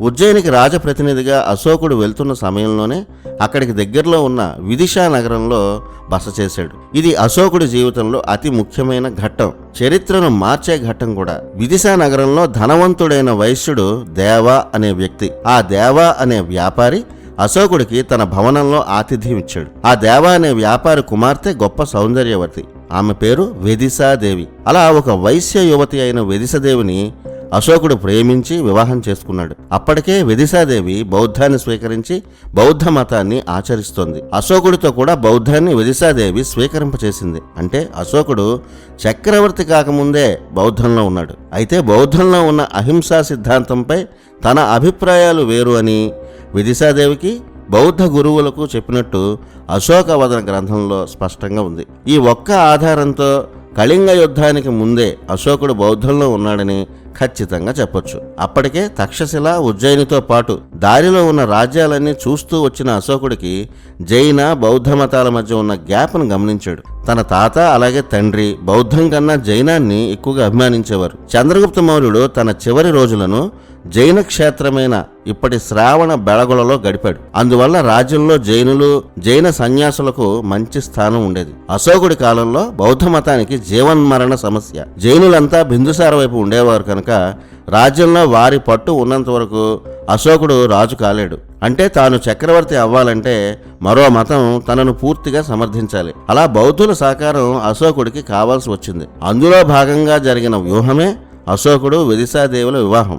ఉజ్జయినికి రాజప్రతినిధిగా అశోకుడు వెళ్తున్న సమయంలోనే అక్కడికి దగ్గరలో ఉన్న విదిశా నగరంలో బస చేశాడు. ఇది అశోకుడి జీవితంలో అతి ముఖ్యమైన ఘట్టం. చరిత్రను మార్చే ఘట్టం కూడా. విదిశా నగరంలో ధనవంతుడైన వైశ్యుడు దేవా అనే వ్యక్తి. ఆ దేవా అనే వ్యాపారి అశోకుడికి తన భవనంలో ఆతిథ్యం ఇచ్చాడు. ఆ దేవా అనే వ్యాపారి కుమార్తె గొప్ప సౌందర్యవతి. ఆమె పేరు వెదిసాదేవి అలా ఒక వైశ్య యువతి అయిన వెదిసదేవిని అశోకుడు ప్రేమించి వివాహం చేసుకున్నాడు. అప్పటికే విదిశాదేవి బౌద్ధాన్ని స్వీకరించి బౌద్ధ మతాన్ని ఆచరిస్తోంది. అశోకుడితో కూడా బౌద్ధాన్ని విదిశాదేవి స్వీకరింపచేసింది. అంటే అశోకుడు చక్రవర్తి కాకముందే బౌద్ధంలో ఉన్నాడు. అయితే బౌద్ధంలో ఉన్న అహింసా సిద్ధాంతంపై తన అభిప్రాయాలు వేరు అని విదిశాదేవికి బౌద్ధ గురువులకు చెప్పినట్టు అశోకవదన గ్రంథంలో స్పష్టంగా ఉంది. ఈ ఒక్క ఆధారంతో కళింగ యుద్ధానికి ముందే అశోకుడు బౌద్ధంలో ఉన్నాడని ఖచ్చితంగా చెప్పొచ్చు. అప్పటికే తక్షశిల ఉజ్జయినితో పాటు దారిలో ఉన్న రాజ్యాలన్నీ చూస్తూ వచ్చిన అశోకుడికి జైన బౌద్ధ మతాల మధ్య ఉన్న గ్యాప్ను గమనించాడు. తన తాత అలాగే తండ్రి బౌద్ధం కన్నా జైనాన్ని ఎక్కువగా అభిమానించేవారు. చంద్రగుప్త మౌర్యుడు తన చివరి రోజులను జైన క్షేత్రమైన ఇప్పటి శ్రావణ బెళగులలో గడిపాడు. అందువల్ల రాజ్యంలో జైనులు జైన సన్యాసులకు మంచి స్థానం ఉండేది. అశోకుడి కాలంలో బౌద్ధ మతానికి జీవన్మరణ సమస్య. జైనులంతా బిందుసార వైపు ఉండేవారు కనుక రాజ్యంలో వారి పట్టు ఉన్నంత వరకు అశోకుడు రాజు కాలేడు. అంటే తాను చక్రవర్తి అవ్వాలంటే మరో మతం తనను పూర్తిగా సమర్థించాలి. అలా బౌద్ధుల సహకారం అశోకుడికి కావాల్సి వచ్చింది. అందులో భాగంగా జరిగిన వ్యూహమే అశోకుడు విదిశాదేవుల వివాహం.